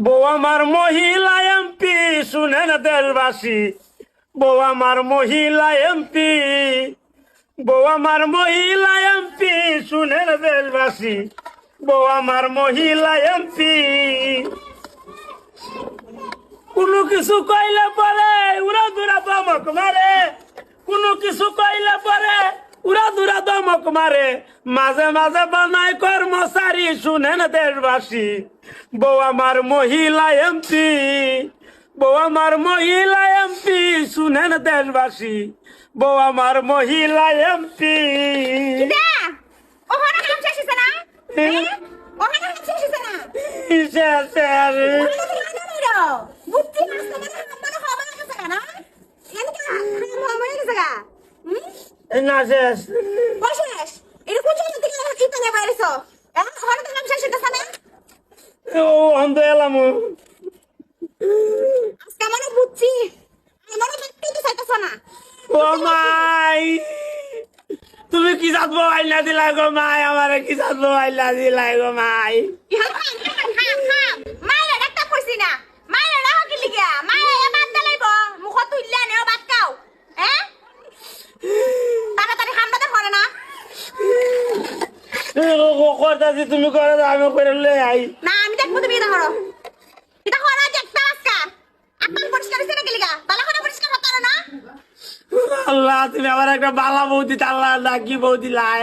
বউ আমার মহিলা এমপি, শুনেন দেশবাসী। বউ আমার মহিলা এমপি। বউ আমার মহিলা এমপি, শুনেন দেশবাসী। বউ আমার মহিলা এমপি। কিছু কইলে পরে উড়া দুরা দমক মারে। কোনো কিছু কইলে পরে উড়া দুরা দমক মারে। মাঝে মাঝে বানায় কর্মচারী শুনেন দেশবাসী বউ আমার মহিলা এমপি বউ আমার মহিলা এমপি শুনেন দেশবাসী বউ আমার মহিলা এমপি। কিদা? ওখানে না না আমার না এনকা খাম গেছে গা। না শেষ। বসেস এটা কোন জায়গা থেকে ইতালে বাইরেছো। এখন ঘরে তো নাম শেষ হইতেছে না। ও অন্ধ এলাম আজকে আমারও বুঝছি আমারও দেখতে তো চাইতেছ না। ও মাই। তুমি কি জাতবো আইলা দিলা গো মাই? আমারে কি জাতবো আইলা দিলা গো মাই? হাম একটা না। কি এবার দালাইব নেও বাদ কাও। হ্যাঁ তাড়াতাড়ি হামটা ধরে না। করতেছি তুমি করে আমি করে লে আই না আমি দেখব তুমি এটা করো এটা করো দেখতে আজকা আপনার পরিষ্কার হইছে নাকি লিগা? বালা করে পরিষ্কার হতো না? আল্লাহ তুমি আমার একটা বালা বৌদি আল্লাহ ডাকি বৌদি লাই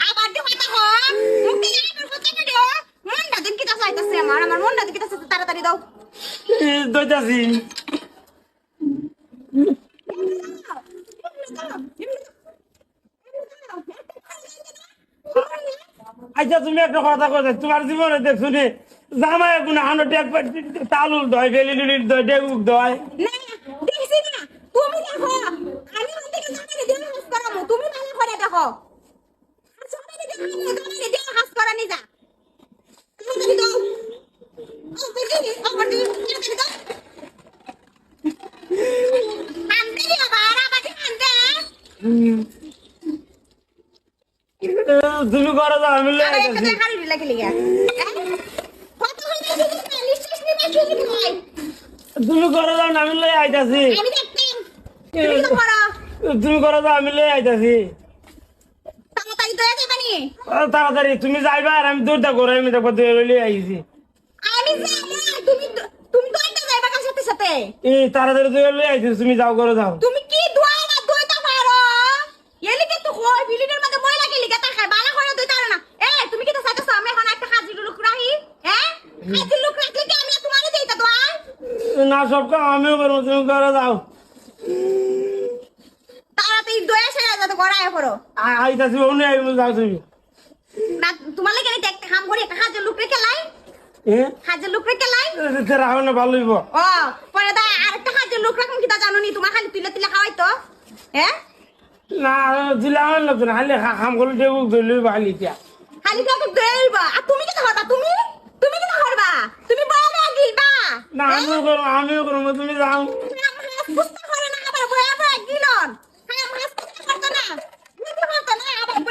আবার দি কথা হয় মুখে আমার কথা দিও মনটা দিন কিটা চাইতাছে আমার আমার মনটা দিন চাইতাছে তাড়াতাড়ি দাও দইতাছি আচ্ছা তুমি একটা কথা কথা তোমার জীবনে দেখছ জামাই এখন হানো ডেক তালুল দয় বেলি লুলির দয় ডেগুক দয় দেখছি না তুমি দেখো আমি ওই দিকে জামাইরে দেহ হাস করামু তুমি ভালো করে দেখো জামাইরে দেহ জামাইরে দেহ হাস করা নি যা তাড়াতাড়ি দাও ও দেখি আবার দি তাড়াতাড়ি দাও আনতে দিও বারা বাটি আনতে তুমি করে দাও আমি লয়ে হাড়ি লাগি কত হইছে তুমি করে দাও আমি লয়ে আইতাছি আমি দেখতাম তুমি তো করো তুমি করে দাও আমি লয়ে আইতাছি তাড়াতাড়ি তাড়াতাড়ি তুমি যাইবা আর আমি দৌড়টা করে আমি দেখো তুই লয়ে আইছি। আমি যাব তুমি তুমি দয়াটা যাইবা কার সাথে সাথে? এই তাড়াতাড়ি তুই লয়ে আইছিস তুমি যাও করে দাও তুমি কি দোয়া না দইতা পারো এলিকে তো কই বিলিনের মধ্যে ময়লা গেলি গেতা খাই বালা করে দইতা না এ তুমি কি তো চাইতেছো আমি এখন একটা হাজির লোক রাহি হ্যাঁ হাজির লোক রাখলে কি আমি তোমারে দেইতা দোয়া না সব কাম আমিও করব তুমি করে দাও তাড়াতাড়ি দয়া সেরা যাতে গড়ায় করো আ- আইতাছি ওনে আইব যাও তুমি। না তোমার লাগে একটা কাম করি একটা হাজির লোক রেখে লাই। এ? লোক রেখে লাই। রাখো না ভালো হইব। ও পরে দা আর একটা হাজির লোক রাখুন কি তা জানো নি তোমার খালি তুলে তুলে খাওয়াই তো। হ্যাঁ না দিলে আমার খাম করলে ভালো খালি আর তুমি কি করবা তুমি তুমি কি করবা তুমি বয়া বয়া গিলবা না আমিও করব তুমি যাও। মাছ করতে পারতো না বুঝতে পারতো না আবার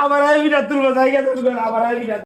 আবার আইবি না তুলবো জায়গা তুলবো আবার আইবি না